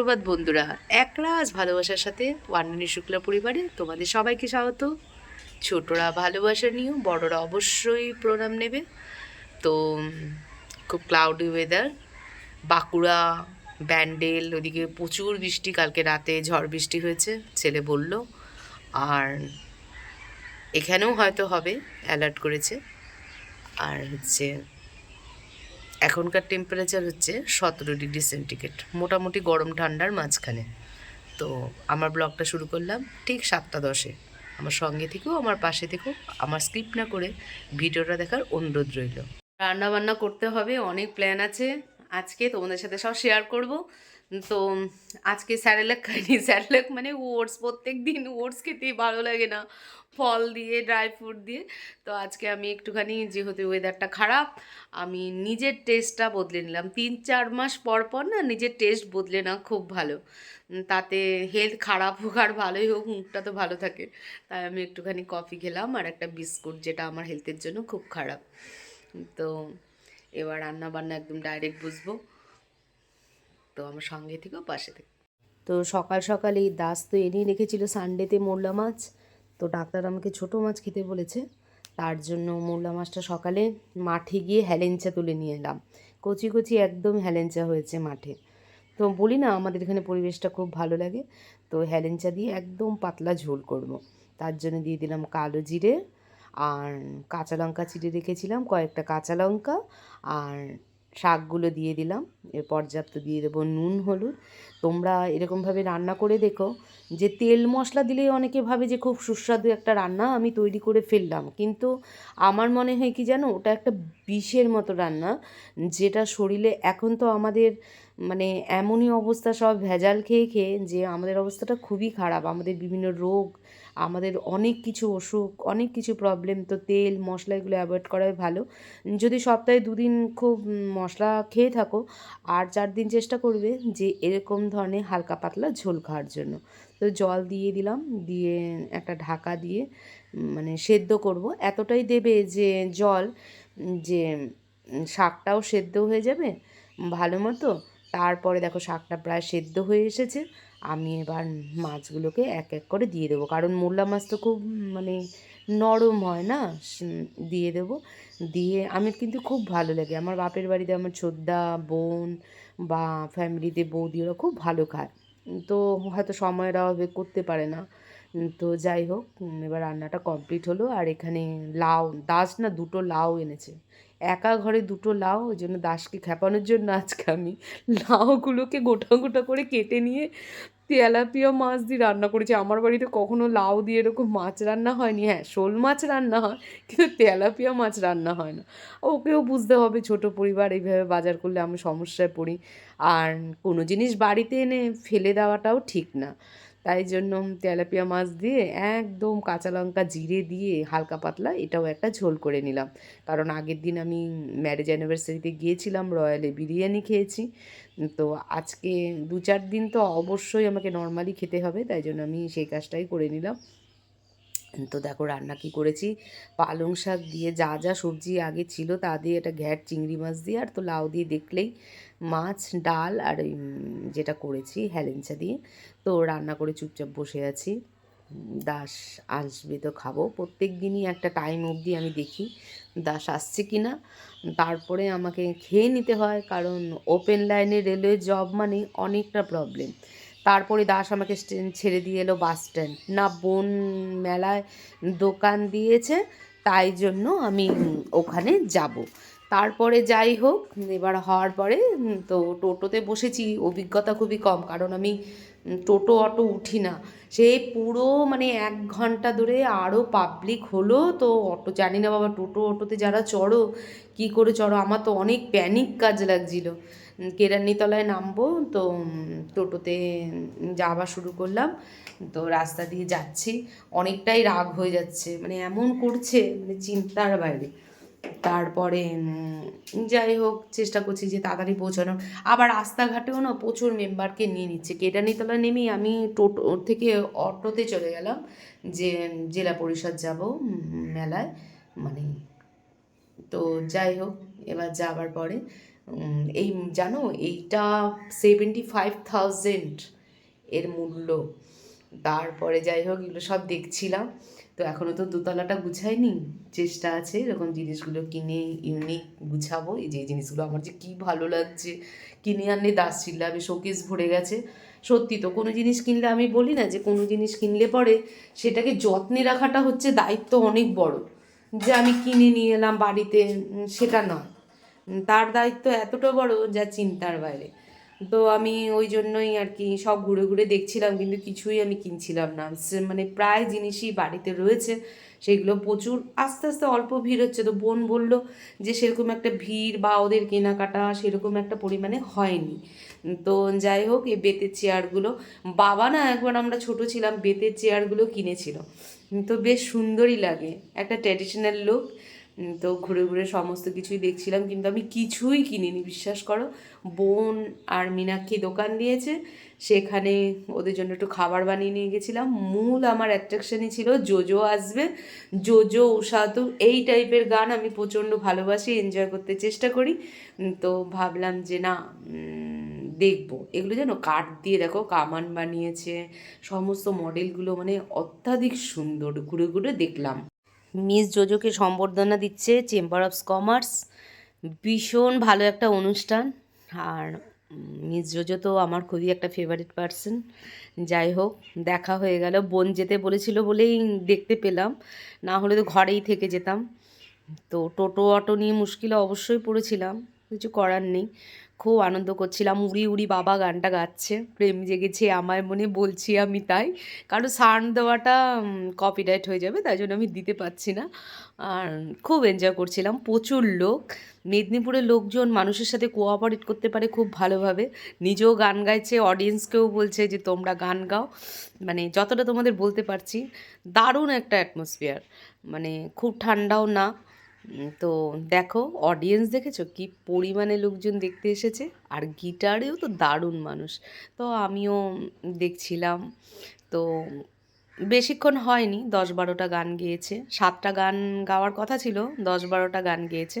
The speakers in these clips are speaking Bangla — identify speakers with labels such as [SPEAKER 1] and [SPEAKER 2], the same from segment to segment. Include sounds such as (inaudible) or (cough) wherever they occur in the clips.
[SPEAKER 1] সুপ্রভাত, বন্ধুরা। একরাজ ভালোবাসার সাথে ওয়ান্নানি শুক্লা পরিবারে তোমাদের সবাইকে স্বাগত। ছোটরা ভালোবাসা নিয়েও বড়রা অবশ্যই প্রণাম নেবে। তো খুব ক্লাউডি ওয়েদার বাঁকুড়া, ব্যান্ডেল, ওদিকে প্রচুর বৃষ্টি, কালকে রাতে ঝড় বৃষ্টি হয়েছে, ছেলে বলল। আর এখানেও হয়তো হবে অ্যালার্ট করেছে। আর হচ্ছে এখনকার টেম্পারেচার হচ্ছে সতেরো ডিগ্রি সেন্টিগ্রেড মোটামুটি গরম ঠান্ডার মাঝখানে। তো আমার ব্লগটা শুরু করলাম ঠিক সাতটা দশে। আমার সঙ্গে থেকেও আমার পাশে থেকেও আমার স্কিপ না করে ভিডিওটা দেখার অনুরোধ রইল। রান্না বান্না করতে হবে, অনেক প্ল্যান আছে। আজকে তোমাদের সাথে সব শেয়ার করব। তো আজকে স্যারেলাক খাইনি স্যারেলাক মানে ওটস প্রত্যেক দিন ওটস খেতেই ভালো লাগে না। ফল দিয়ে ড্রাই ফ্রুট দিয়ে। তো আজকে আমি একটুখানি যেহেতু ওয়েদারটা খারাপ, আমি নিজের টেস্টটা বদলে নিলাম। তিন চার মাস পর পর না নিজের টেস্ট বদলে না খুব ভালো। তাতে হেলথ খারাপ হোক আর ভালোই হোক, মুখটা তো ভালো থাকে। তাই আমি একটুখানি কফি খেলাম আর একটা বিস্কুট যেটা আমার হেলথের জন্য খুব খারাপ। তো এবার রান্না বান্না একদম ডাইরেক্ট বুঝব। তো আমার সঙ্গে থেকেও পাশে থেকে তো সকাল সকাল এই দাস তো এনেই রেখেছিল সানডেতে মোরলা মাছ। তো ডাক্তার আমাকে ছোট মাছ খেতে বলেছে। তার জন্য মোরলা মাছটা সকালে মাঠে গিয়ে হ্যালেঞ্চা তুলে নিয়ে এলাম। কচি কচি একদম হ্যালেঞ্চা হয়েছে মাঠে। তো বলি না, আমাদের এখানে পরিবেশটা খুব ভালো লাগে। তো হ্যালেঞ্চা দিয়ে একদম পাতলা ঝোল করব। তার জন্য দিয়ে দিলাম কালো জিরে আর কাঁচা লঙ্কা চিড়ে রেখেছিলাম, কয়েকটা কাঁচা লঙ্কা আর শাকগুলো দিয়ে দিলাম। এর পর্যাপ্ত দিয়ে দেবো নুন, হলুদ। তোমরা এরকমভাবে রান্না করে দেখো যে তেল মশলা দিলেই অনেকে ভাবে যে খুব সুস্বাদু একটা রান্না আমি তৈরি করে ফেললাম। কিন্তু আমার মনে হয় কি জানো, ওটা একটা বিষের মতো রান্না যেটা শরীরে এখন তো আমাদের মানে এমনই অবস্থা, সব ভেজাল খেয়ে খেয়ে যে আমাদের অবস্থাটা খুবই খারাপ। আমাদের বিভিন্ন রোগ আমাদের অনেক কিছু অসুখ, অনেক কিছু প্রবলেম তো তেল, মশলা এগুলো অ্যাভয়েড করাই ভালো। যদি সপ্তাহে দুদিন খুব মশলা খেয়ে থাকো, আর চার দিন চেষ্টা করবে যে এরকম ধরনের হালকা পাতলা ঝোল খাওয়ার জন্য। তো জল দিয়ে দিলাম, দিয়ে একটা ঢাকা দিয়ে মানে সেদ্ধ করব। এতটাই দেবে যে জল, যে শাকটাও সেদ্ধ হয়ে যাবে ভালো মতো। তারপরে দেখো শাকটা প্রায় সেদ্ধ হয়ে এসেছে। আমি এবার মাছগুলোকে এক এক করে দিয়ে দেবো। কারণ মোল্লা মাছ তো খুব মানে নরম হয় না? দিয়ে দেবো। দিয়ে আমি কিন্তু খুব ভালো লাগে। আমার বাপের বাড়িতে আমার ছোদ্দা, বোন বা ফ্যামিলিতে বৌদি ওরা খুব ভালো খায়। তো হয়তো সময়ের অভাবে করতে পারে না। তো যাই হোক এবার রান্নাটা কমপ্লিট হলো। আর এখানে লাউ, দাস না দুটো লাউ এনেছে। একা ঘরে দুটো লাউ, ওই জন্য দাসকে খেপানোর জন্য আজকে আমি লাউগুলোকে গোটা গোটা করে কেটে নিয়ে তেলাপিয়া মাছ দিয়ে রান্না করেছি। আমার বাড়িতে কখনো লাউ দিয়ে এরকম মাছ রান্না হয়নি। হ্যাঁ শোল মাছ রান্না হয়, কিন্তু তেলাপিয়া মাছ রান্না হয় না। ওকেও বুঝতে হবে, ছোট পরিবার, এইভাবে বাজার করলে আমি সমস্যায় পড়ি। আর কোনো জিনিস বাড়িতে এনে ফেলে দেওয়াটাও ঠিক না। তাই জন্য তেলাপিয়া মাছ দিয়ে একদম কাঁচা লঙ্কা জিরে দিয়ে হালকা পাতলা এটাও একটা ঝোল করে নিলাম। কারণ আগের দিন আমি ম্যারেজ অ্যানিভার্সারিতে গিয়েছিলাম রয়্যালে বিরিয়ানি খেয়েছি। তো আজকে দু চার দিন তো অবশ্যই আমাকে নর্মালি খেতে হবে, তাই জন্য আমি সেই কাজটাই করে নিলাম। তো দেখো রান্না কি করেছি? পালং শাক দিয়ে যা যা সবজি আগে ছিল তা দিয়ে একটা ঘ্যাট চিংড়ি মাছ দিয়ে আর তো লাউ দিয়ে দেখলেই মাছ, ডাল আর ওই যেটা করেছি হেলেঞ্চা দিয়ে। তো রান্না করে চুপচাপ বসে আছি। দাস আসবে তো খাব। প্রত্যেক দিনই একটা টাইম অবধি আমি দেখি দাস আসছে কি না। তারপরে আমাকে খেয়ে নিতে হয় কারণ ওপেন লাইনে রেলওয়ে জব মানে অনেকটা প্রবলেম তারপরে দাস আমাকে ছেড়ে দিয়ে এলো বাস স্ট্যান্ড। না, বোন মেলায় দোকান দিয়েছে, তাই জন্য আমি ওখানে যাব। তারপরে যাই হোক, এবার হওয়ার পরে তো টোটোতে বসেছি, অভিজ্ঞতা খুবই কম, কারণ আমি টোটো, অটো উঠি না। সেই পুরো মানে এক ঘণ্টা ধরে আরও পাবলিক হলো, তো অটো জানি না বাবা, টোটো, অটোতে যারা চড়ো, কি করে চড়ো? আমার তো অনেক প্যানিক কাজ লাগছিল। কেরানিতলায় নামবো, তো টোটোতে যাওয়া শুরু করলাম। তো রাস্তা দিয়ে যাচ্ছি। অনেকটাই রাগ হয়ে যাচ্ছে মানে এমন করছে মানে চিন্তার বাইরে। তারপরে যাই হোক, চেষ্টা করছি যে তাড়াতাড়ি পৌঁছানোর। আবার রাস্তাঘাটেও না প্রচুর মেম্বারকে নিয়ে নিচ্ছে। কেরানিতলা নেমেই আমি টোটো থেকে অটোতে চলে গেলাম, যে, জেলা পরিষদ যাব মেলায় মানে। তো যাই হোক, এবার যাবার পরে এই জানো এইটা সেভেন্টি ফাইভ থাউজেন্ড এর মূল্য। তারপরে যাই হোক, এগুলো সব দেখছিলাম। তো এখনও তো দোতলাটা গুছাইনি। চেষ্টা আছে এরকম জিনিসগুলো কিনে ইউনিক গুছাবো। এই যে জিনিসগুলো আমার যে কী ভালো লাগছে। কিনে আনলে দাস চিল্লাবে শোকেস ভরে গেছে। সত্যি তো, কোনো জিনিস কিনলে আমি বলি না যে কোনো জিনিস কিনলে পরে সেটাকে যত্নে রাখাটা হচ্ছে দায়িত্ব অনেক বড়। যে আমি কিনে নিয়ে এলাম বাড়িতে সেটা নয়। তার দায়িত্ব এতটা বড় যা চিন্তার বাইরে। তো আমি ওই জন্যই আর কি সব ঘুরে ঘুরে দেখছিলাম, কিন্তু কিছুই আমি কিনছিলাম না। মানে প্রায় জিনিসই বাড়িতে রয়েছে, সেগুলো প্রচুর, আস্তে আস্তে অল্প ভিড় হচ্ছে। তো বোন বলল যে সেরকম একটা ভিড় বা ওদের কেনাকাটা সেরকম একটা পরিমাণে হয়নি। তো যাই হোক, এই বেতের চেয়ারগুলো, বাবা না একবার আমরা ছোট ছিলাম, বেতের চেয়ারগুলো কিনেছিল। তো বেশ সুন্দরই লাগে। একটা ট্র্যাডিশনাল লুক তো ঘুরে ঘুরে সমস্ত কিছুই দেখছিলাম, কিন্তু আমি কিছুই কিনিনি, বিশ্বাস করো। বোন আর মীনাক্ষী দোকান দিয়েছে, সেখানে ওদের জন্য একটু খাবার বানিয়ে নিয়ে গেছিলাম। মূল আমার অ্যাট্রাকশনই ছিল জোজো আসবে। জোজো উষাতু এই টাইপের গান আমি প্রচণ্ড ভালোবাসি এনজয় করতে চেষ্টা করি। তো ভাবলাম যে না দেখব। এগুলো যেন কাঠ দিয়ে দেখো, কামান বানিয়েছে, সমস্ত মডেলগুলো মানে অত্যাধিক সুন্দর, ঘুরে ঘুরে দেখলাম। মিস জোজোকে সম্বর্ধনা দিচ্ছে চেম্বার অফ কমার্স ভীষণ ভালো একটা অনুষ্ঠান। আর মিস জোজো তো আমার খুবই একটা ফেভারিট পার্সন যাই হোক, দেখা হয়ে গেল। বোন যেতে বলেছিল বলেই দেখতে পেলাম। না হলে তো ঘরেই থেকে যেতাম। তো টোটো অটো নিয়ে মুশকিলে অবশ্যই পড়েছিলাম। কিছু করার নেই। খুব আনন্দ করছিলাম। উড়ি উড়ি বাবা গানটা গাচ্ছে। প্রেম জেগেছে আমায় মনে, বলছি আমি তাই। কারণ সাউন্ড দেওয়াটা কপিরাইট হয়ে যাবে, তাই জন্য আমি দিতে পারছি না। আর খুব এনজয় করছিলাম। প্রচুর লোক। মেদিনীপুরের লোকজন মানুষের সাথে কোঅপারেট করতে পারে খুব ভালোভাবে। নিজেও গান গাইছে অডিয়েন্সকেও বলছে যে, তোমরা গান গাও। মানে যতটা তোমাদের বলতে পারছি, দারুণ একটা অ্যাটমসফিয়ার মানে খুব ঠান্ডাও না। তো দেখো অডিয়েন্স দেখেছ? কি পরিমাণে লোকজন দেখতে এসেছে? আর গিটারেও তো দারুণ মানুষ। তো আমিও দেখছিলাম। তো বেশিক্ষণ হয়নি দশ বারোটা গান গেয়েছে। সাতটা গান গাওয়ার কথা ছিল দশ বারোটা গান গেয়েছে।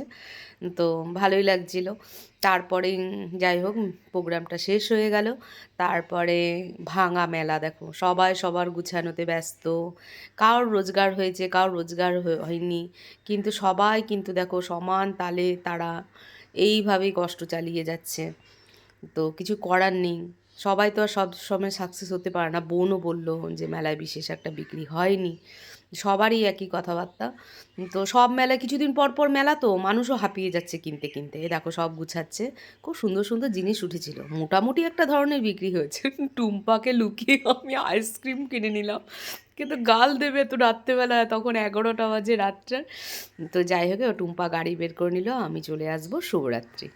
[SPEAKER 1] তো ভালোই লাগছিল। তারপরে যাই হোক, প্রোগ্রামটা শেষ হয়ে গেল। তারপরে ভাঙা মেলা, দেখো, সবাই সবার গুছানোতে ব্যস্ত। কারোর রোজগার হয়েছে, কারোর রোজগার হয়নি। কিন্তু সবাই কিন্তু দেখো, সমান তালে তারা এইভাবেই কষ্ট চালিয়ে যাচ্ছে। তো কিছু করার নেই। সবাই তো আর সব সময় সাকসেস হতে পারে না। বোনও বলল যে মেলায় বিশেষ একটা বিক্রি হয়নি। সবারই একই কথাবার্তা। তো সব মেলায় কিছুদিন পর পর মেলা তো মানুষও হাঁপিয়ে যাচ্ছে কিনতে কিনতে। দেখো সব গুছাচ্ছে। খুব সুন্দর সুন্দর জিনিস উঠেছিল। মোটামুটি একটা ধরনের বিক্রি হয়েছে। (laughs) টুম্পাকে লুকিয়ে আমি আইসক্রিম কিনে নিলাম। কিন্তু গাল দেবে তো রাত্রেবেলায়, তখন এগারোটা বাজে রাত্রে। তো যাই হোক ও টুম্পা গাড়ি বের করে নিল। আমি চলে আসব শুভরাত্রি।